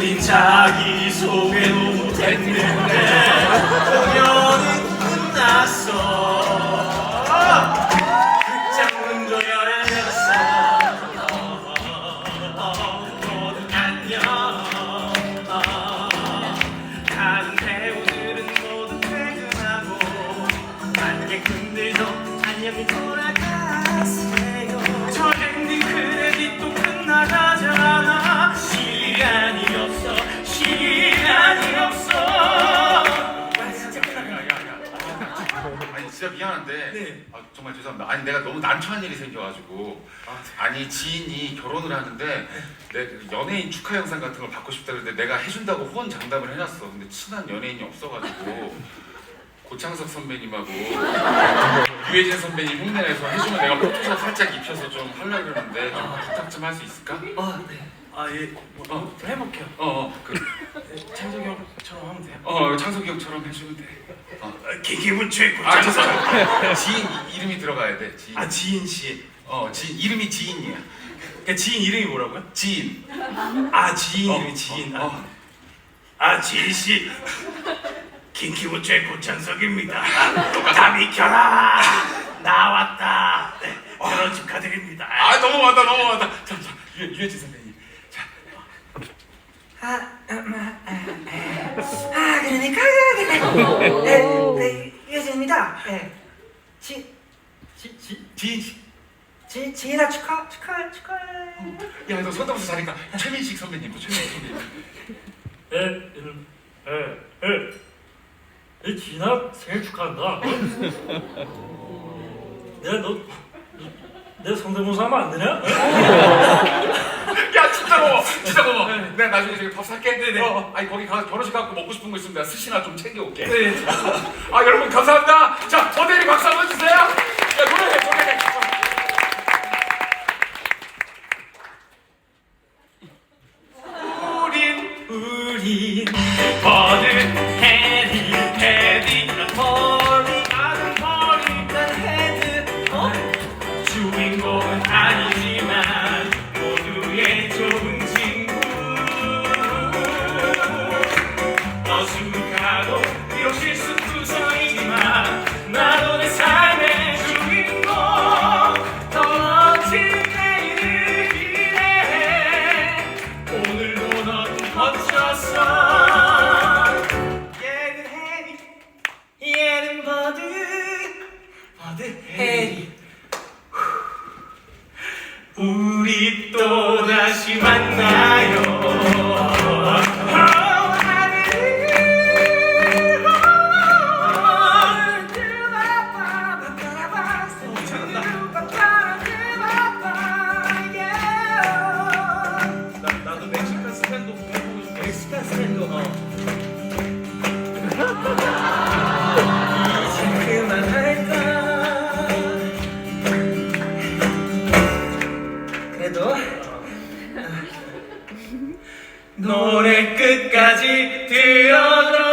우린 자기 소개도 못했는데 공연은 끝났어. 극장 문도 열렸어. 모두 안녕. 다른 배우들은 모두 퇴근하고 관객분들도 안녕히 돌아가세요 진짜 미안한데 네. 아, 정말 죄송합니다. 아니 내가 너무 난처한 일이 생겨가지고 아니 지인이 결혼을 하는데 내 연예인 축하 영상 같은 걸 받고 싶다 그랬는데 내가 해준다고 후원 장담을 해놨어. 근데 친한 연예인이 없어가지고 고창석 선배님하고 유해진 선배님 흉내내서 해주면 내가 포토샵 살짝 입혀서 좀 하려고 그러는데 좀 부탁 좀 할 수 있을까? 아 네 아 예 뭐, 좀 해볼게요 어어그 창석이 형처럼 하면 돼요? 어, 창석이 형처럼 해주면 돼. 어. 기분 최고 아 죄송합니다. 지인 이- 이름이 들어가야 돼. 지인. 아 지인 씨 어 지인 이름이 지인이야. 그러니까 지인 이름이 뭐라고요? 지인. 아 지인 어, 이름이 지인 어, 어. 아 지인 씨 김키부처의 고창석입니다 다 비켜라 나왔다 네, 결혼 축하드립니다 아 넘어간다 넘어간다. 자, 자 유, 유해진 선배님. 자, 아, 아 그러니까 네, 네, 유진입니다. 네, 지, 지, 지, 지인 씨. 지, 지인아 축하, 축하, 축하해. 야, 너 손담수 잘니까 최민식 선배님, 최민식 선배님. 에, 이름, 에, 에. 내 진아 생일 축하한다. 내가 너, 내 성대모사 하면 안 되냐? 야, 진짜 고마워, 진짜 고마워. 내가 나중에 저기 밥 살게. 네네. 어, 아니 거기 가서 결혼식 가고 먹고 싶은 거 있으면 내가 스시나 좀 챙겨올게. 네. 아, 여러분 감사합니다. 자, 모델이 박수 한번 주세요. 우리 또 다시 만나요 노래 끝까지 들어줘서